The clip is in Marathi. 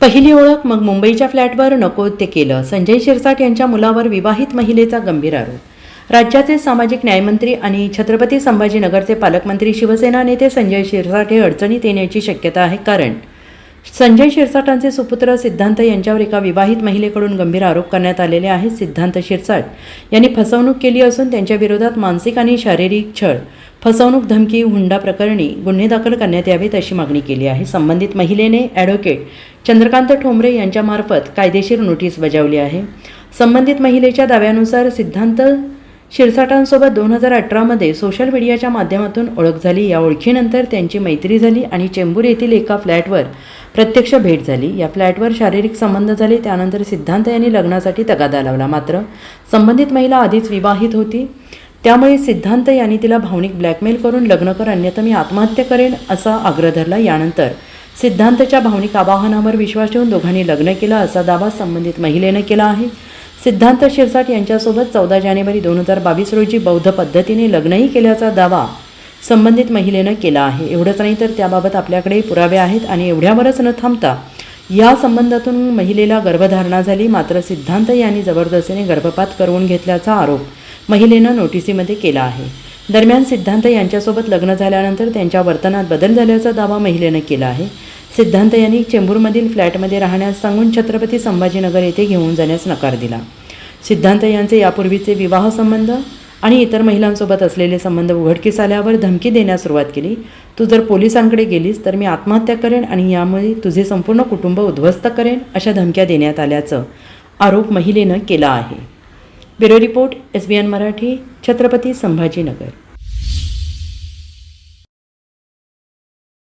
पहिली ओळख मग मुंबईच्या फ्लॅटवर नको ते केलं. संजय शिरसाट यांच्या मुलावर विवाहित महिलेचा गंभीर आरोप. राज्याचे सामाजिक न्यायमंत्री आणि छत्रपती संभाजीनगरचे पालकमंत्री शिवसेना नेते संजय शिरसाट हे अडचणीत येण्याची शक्यता आहे. कारण संजय शिरसाटांचे सुपुत्र सिद्धांत यांच्यावर एका विवाहित महिलेकडून गंभीर आरोप करण्यात आलेले आहेत. सिद्धांत शिरसाट यांनी फसवणूक केली असून त्यांच्या विरोधात मानसिक आणि शारीरिक छळ फसवणूक धमकी हुंडा प्रकरणी गुन्हे दाखल करण्यात यावेत अशी मागणी केली आहे. संबंधित महिलेने ॲडव्होकेट चंद्रकांत ठोंबरे यांच्यामार्फत कायदेशीर नोटीस बजावली आहे. संबंधित महिलेच्या दाव्यानुसार सिद्धांत शिरसाटांसोबत दोन हजार अठरामध्ये सोशल मीडियाच्या माध्यमातून ओळख झाली. या ओळखीनंतर त्यांची मैत्री झाली आणि चेंबूर येथील एका फ्लॅटवर प्रत्यक्ष भेट झाली. या फ्लॅटवर शारीरिक संबंध झाले. त्यानंतर सिद्धांत यांनी लग्नासाठी तगादा लावला. मात्र संबंधित महिला आधीच विवाहित होती. त्यामुळे सिद्धांत यांनी तिला भावनिक ब्लॅकमेल करून लग्न कर अन्यथा मी आत्महत्या करेन असा आग्रह धरला. यानंतर सिद्धांतच्या भावनिक आवाहनावर विश्वास ठेवून दोघांनी लग्न केलं असा दावा संबंधित महिलेनं केला आहे. सिद्धांत शिरसाट यांच्यासोबत चौदा जानेवारी दोन हजार बावीस रोजी बौद्ध पद्धतीने लग्नही केल्याचा दावा संबंधित महिलेनं केला आहे. एवढंच नाही तर त्याबाबत आपल्याकडे पुरावे आहेत आणि एवढ्यावरच न थांबता या संबंधातून महिलेला गर्भधारणा झाली मात्र सिद्धांत यांनी जबरदस्तीने गर्भपात करवून घेतल्याचा आरोप महिलेनं नोटिसीमध्ये केला आहे. दरम्यान सिद्धांत यांच्यासोबत लग्न झाल्यानंतर त्यांच्या वर्तनात बदल झाल्याचा दावा महिलेनं केला आहे. सिद्धांत यांनी चेंबूरमधील फ्लॅटमध्ये राहण्यास सांगून छत्रपती संभाजीनगर येथे घेऊन जाण्यास नकार दिला. सिद्धांत यांचे यापूर्वीचे विवाह संबंध आणि इतर महिलांसोबत असलेले संबंध उघडकीस आल्यावर धमकी देण्यास सुरुवात केली. तू जर पोलिसांकडे गेलीस तर मी आत्महत्या करेन आणि यामुळे तुझे संपूर्ण कुटुंब उद्ध्वस्त करेन अशा धमक्या देण्यात आल्याचं आरोप महिलेनं केला आहे. Bureau report S B N Marathi Chhatrapati Sambhajinagar.